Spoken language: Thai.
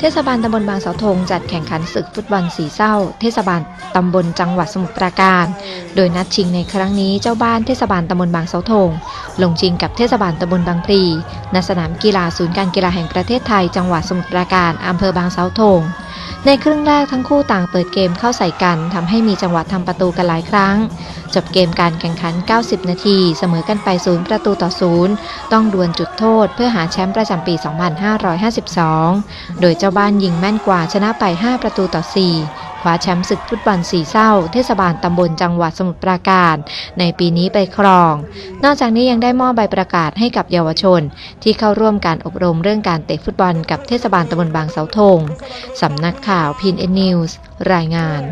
เทศบาลตำบลบางเสาธงจัดแข่งขันศึกฟุตบอลสีเศร้า เทศบาลตำบลจังหวัดสมุทรปราการ โดยนัดชิงในครั้งนี้เจ้าบ้านเทศบาลตำบลบางเสาธงลงชิงกับเทศบาลตำบลบางพลีณสนามกีฬาศูนย์การกีฬาแห่งประเทศไทย จังหวัดสมุทรปราการอำเภอบางเสาธง ในครึ่งแรกทั้งคู่ต่างเปิดเกมเข้าใส่กันทำให้มีจังหวะทำประตูกันหลายครั้ง จบเกมการแข่งขัน 90 นาที เสมอกันไป 0 ประตูต่อ 0 ต้องดวลจุดโทษ เพื่อหาแชมป์ประจำปี 2552 โดยเจ้าบ้านยิงแม่นกว่าชนะไป 5 ประตูต่อ 4 ว้าแชมป์ศึกฟุตบอลสีเศร้า เทศบาลตำบลจังหวัดสมุทรปราการ ในปีนี้ไปครอง นอกจากนี้ยังได้มอบใบประกาศให้กับเยาวชน ที่เข้าร่วมการอบรมเรื่องการเตะฟุตบอลกับเทศบาลตำบลบางเสาธงสำนักข่าวพินเอ็นนิวส์รายงาน